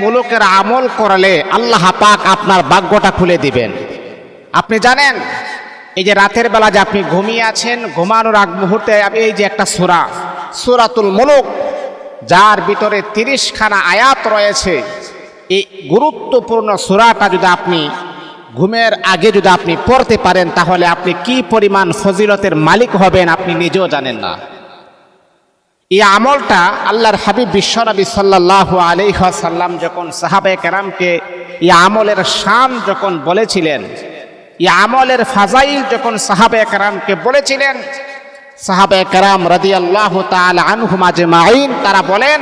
মুলুকের আমল করলে আল্লাহ পাক আপনার ভাগ্যটা খুলে দিবেন। আপনি জানেন, এই যে রাতের বেলা যে আপনি ঘুমিয়ে আছেন, ঘুমানোর আগ মুহূর্তে এই যে একটা সুরা, সুরাতুল মুলুক, যার ভিতরে তিরিশখানা আয়াত রয়েছে, এই গুরুত্বপূর্ণ সুরাটা যদি আপনি ঘুমের আগে যদি আপনি পড়তে পারেন, তাহলে আপনি কি পরিমাণ ফজিলতের মালিক হবেন আপনি নিজেও জানেন না। এই আমলটা আল্লাহর হাবিব বিশ্ব বিশ্বনবী সাল্লাহ আলিহাসাল্লাম যখন সাহাবে কেরামকে এই আমলের শান যখন বলেছিলেন, এই আমলের ফাজাইল যখন সাহাবে কেরামকে বলেছিলেন সাহাবে কেরাম রদি আল্লাহ আনহুমা যে মাইন তারা বলেন,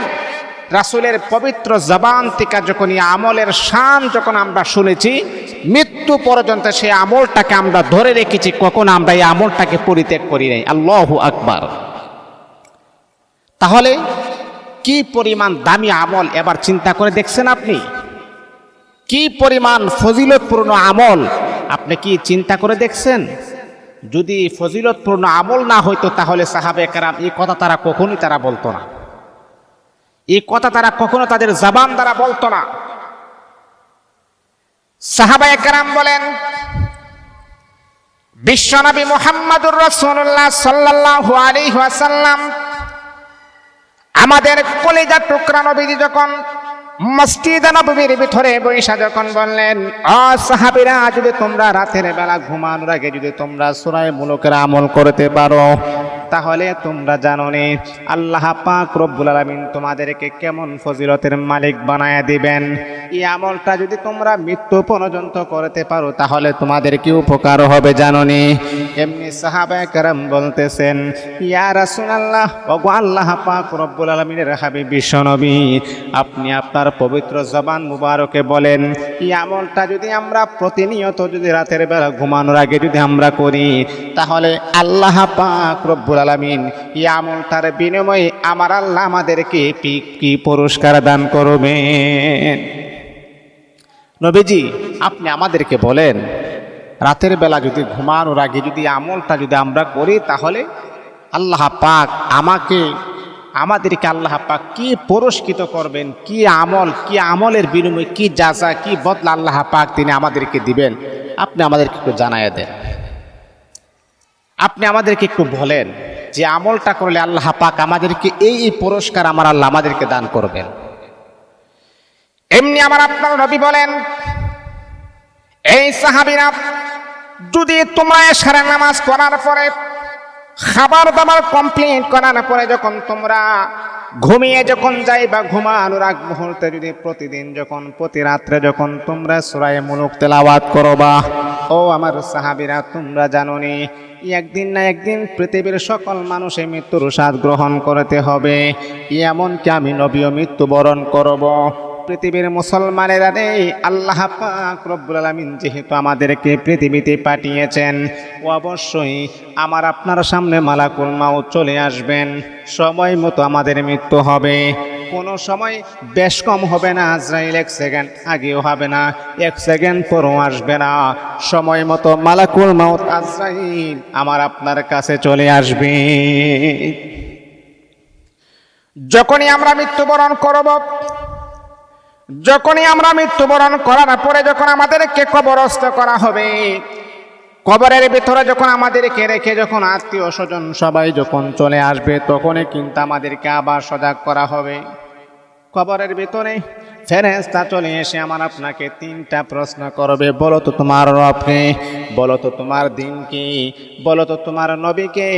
রাসুলের পবিত্র জবান থেকে যখন এই আমলের শান যখন আমরা শুনেছি, মৃত্যু পর্যন্ত সেই আমলটাকে আমরা ধরে রেখেছি, কখন আমরা এই আমলটাকে পরিত্যাগ করি নাই। আল্লাহ আকবার। তাহলে কি পরিমাণ দামি আমল এবার চিন্তা করে দেখছেন আপনি? কি পরিমাণ ফজিলতপূর্ণ আমল আপনি কি চিন্তা করে দেখছেন? যদি ফজিলতপূর্ণ আমল না হইতো তাহলে সাহাবে কারাম এই কথা তারা কখনোই তারা বলতো না। এই কথা তারা কখনো তাদের জবান দ্বারা বলতো না। সাহাবায়ে কারাম বলেন বিশ্বনবী মোহাম্মদুর রসুল্লাহ সাল্লাল্লাহু আলাইহি ওয়াসাল্লাম আমাদের কলেজা টুকরা নবীজি যখন মসজিদ নবীর ভিতরে বৈশা যখন বললেন অ সাহাবিরা, যদি তোমরা রাতের বেলা ঘুমানোর আগে যদি তোমরা সুরায় মুলকের আমল করতে পারো তাহলে তোমরা জানো নে আল্লাহ পাক রব্বুল আলামিন তোমাদেরকে কেমন ফজিলতের মালিক বানায় দিবেন। এই আমলটা যদি তোমরা মৃত্যু পর্যন্ত করতে পারো, তাহলে তোমাদের কি উপকার হবে জানো নি এমনি সাহাবায়ে কেরাম বলতেছেন, ইয়া রাসূলুল্লাহ, ওগো আল্লাহ পাক রব্বুল আলামিনের হাবিব বিশ্বনবী আপনি আপনার পবিত্র জবান মুবারকে বলেন, এই আমলটা যদি আমরা প্রতিনিয়ত যদি রাতের বেলা ঘুমানোর আগে যদি আমরা করি, তাহলে আল্লাহ পাক রব্বুল আলামিন এই আমলটার বিনিময়ে আমার আল্লাহ আমাদেরকে কি পুরস্কার দান করবেন? নবীজি, আপনি আমাদেরকে বলেন, রাতের বেলা যদি ঘুমানোর আগে যদি আমলটা যদি আমরা করি, তাহলে আল্লাহ পাক আমাকে, আমাদেরকে আল্লাহ পাক কি পুরস্কৃত করবেন? কি আমল, কি আমলের বিনিময়ে কি যাচা কি বদলা আল্লাহ পাক তিনি আমাদেরকে দিবেন? আপনি আমাদেরকে একটু জানাইয়া দেন। আপনি আমাদেরকে একটু বলেন যে আমলটা করলে আল্লাহ পাক আমাদেরকে এই এই পুরস্কার আমার আল্লাহ আমাদেরকে দান করবেন। এমনি আমার আপনার নবী বলেন, এই সাহাবিরা, যদি তোমরা সারা নামাজ পড়ার পরে খাবার দাবার কমপ্লিট করার পরে যখন তোমরা ঘুমিয়ে যখন যাই বা ঘুমানোর আগ মুহূর্তে যদি প্রতিদিন যখন প্রতি রাত্রে যখন তোমরা সুরায় মুলুক তেলাওয়াত করো বা ও আমার সাহাবিরা, তোমরা জানো নি একদিন না একদিন পৃথিবীর সকল মানুষে মৃত্যুর স্বাদ গ্রহণ করতে হবে। এমনকি আমি নবীও মৃত্যুবরণ করব। পৃথিবীর মুসলমানেরা রে, আল্লাহ পাক রব্বুল আলামিন যেহেতু আমাদেরকে পৃথিবীতে পাঠিয়েছেন, অবশ্যই আমার আপনার সামনে মালাকুল মাউত চলে আসবেন। সময় মতো আমাদের মৃত্যু হবে। কোনো সময় বেশ কম হবে না, আজরাইল এক সেকেন্ড আগেও হবে না, এক সেকেন্ড পরও আসবে না। সময় মতো মালাকুল মাউত আজরাইল আমার আপনার কাছে চলে আসবে। যখনই আমরা মৃত্যুবরণ করব, যখনই আমরা মৃত্যুবরণ করার পরে যখন আমাদেরকে কবরস্থ করা হবে কবরের ভেতরে যখন আমাদেরকে রেখে যখন আত্মীয় স্বজন সবাই যখন চলে আসবে, তখনই কিন্তু আমাদেরকে আবার সজাগ করা হবে। কবরের ভিতরে। ফেরেস্তা চলে এসে আমার আপনাকে তিনটা প্রশ্ন করবে। বলো তো তোমার রবকে, বলো তো তোমার দিন কি বলো তো তোমার নবীকে।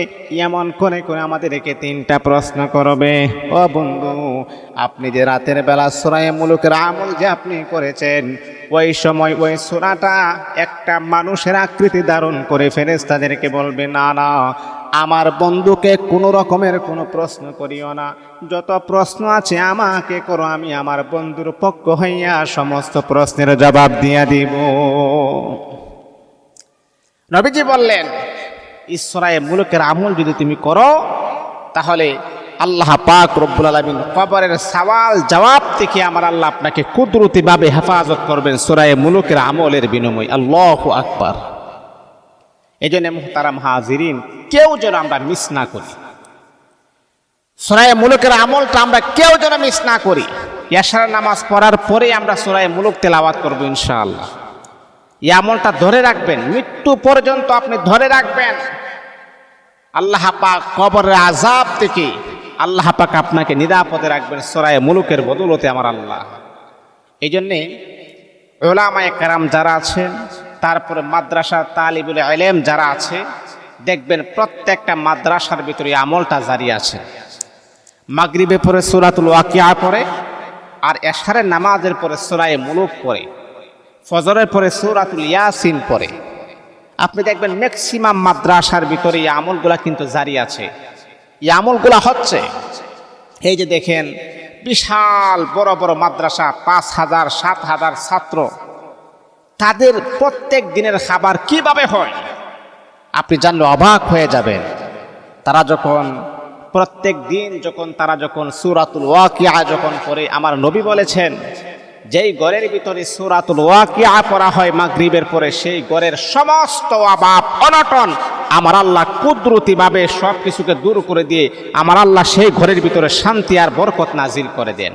এমন করে করে আমাদেরকে তিনটা প্রশ্ন করবে। ও বন্ধু, আপনি যে রাতের বেলা সুরায় মুলুকের আমল যে আপনি করেছেন, ওই সময় ওই সুরাটা একটা মানুষের আকৃতি ধারণ করে ফেরেস্তাদেরকে বলবে, না না আমার বন্ধুকে কোনো রকমের কোনো প্রশ্ন করিও না। যত প্রশ্ন আছে আমাকে করো, আমি আমার বন্ধুর পক্ষ হইয়া সমস্ত প্রশ্নের জবাব দিয়া দিব। নবীজি বললেন, ঈশ্বরায় মুলকের আমল যদি তুমি করো, তাহলে আল্লাহ পাক রব্বুল আলমিন কবরের সওয়াল জবাব থেকে আমার আল্লাহ আপনাকে কুদরতিভাবে হেফাজত করবেন সুরায় মুলুকের আমলের বিনিময়। আল্লাহ আকবার। এই জন্য মুহতারাম হাজিরিন কেউ যেন আমরা মিস না করি। সোনায় মুলুকের আমলটা আমরা কেউ যেন মিস না করি। ইয়াসার নামাজ পড়ার পরেই আমরা সুরায় মুলুক তেলাওয়াত করব ইনশাআল্লাহ। এই আমলটা ধরে রাখবেন মৃত্যু পর্যন্ত আপনি ধরে রাখবেন। আল্লাহ পাক কবরের আজাব থেকে আল্লাহ পাক আপনাকে নিরাপদে রাখবেন সরায় মুলুকের বদলতে আমার আল্লাহ। এই জন্যে ওলামায় কারাম যারা আছেন তারপরে মাদ্রাসা তালিবুল আলেম যারা আছে দেখবেন প্রত্যেকটা মাদ্রাসার ভিতরে আমলটা জারি আছে। মাগরিবে পরে সুরাতুল ওয়াকিয়া পড়ে, আর এশারের নামাজের পরে সুরায় মুলুক পড়ে, ফজরের পরে সুরাতুল ইয়াসিন পড়ে। আপনি দেখবেন ম্যাক্সিমাম মাদ্রাসার ভিতরে এই আমলগুলা কিন্তু জারি আছে। এই আমলগুলা হচ্ছে, এই যে দেখেন, বিশাল বড় বড় মাদ্রাসা, পাঁচ হাজার, সাত হাজার ছাত্র। তাদের প্রত্যেক দিনের খাবার কীভাবে হয়? আপনি জানলে অবাক হয়ে যাবেন। তারা যখন, প্রত্যেক দিন যখন তারা যখন সুরাতুল ওয়াকিয়া যখন পড়ে, আমার নবী বলেছেন, যেই গড়ের ভিতরে সুরাতুল ওয়াকিয়া পড়া হয় মাগরিবের পরে, সেই গড়ের সমস্ত অভাব, অনটন আমার আল্লাহ কুদরতিভাবে সব কিছুকে দূর করে দিয়ে আমার আল্লাহ সেই ঘরের ভিতরে শান্তি আর বরকত নাজিল করে দেন।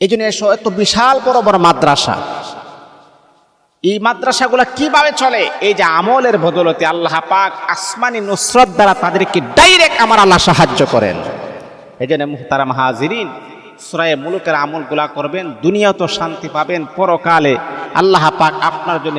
এই জন্য এত বিশাল বড় বড় মাদ্রাসা। এই মাদ্রাসাগুলো কীভাবে চলে? এই যে আমলের বদলতে আল্লাহ পাক আসমানি নুসরত দ্বারা তাদেরকে ডাইরেক্ট আমার আল্লাহ সাহায্য করেন। এই জন্য মুহতারা মাহাজিরিন সুরায় মুলুকের আমলগুলা করবেন দুনিয়া তো শান্তি পাবেন, পরকালে আল্লাহ পাক আপনার জন্য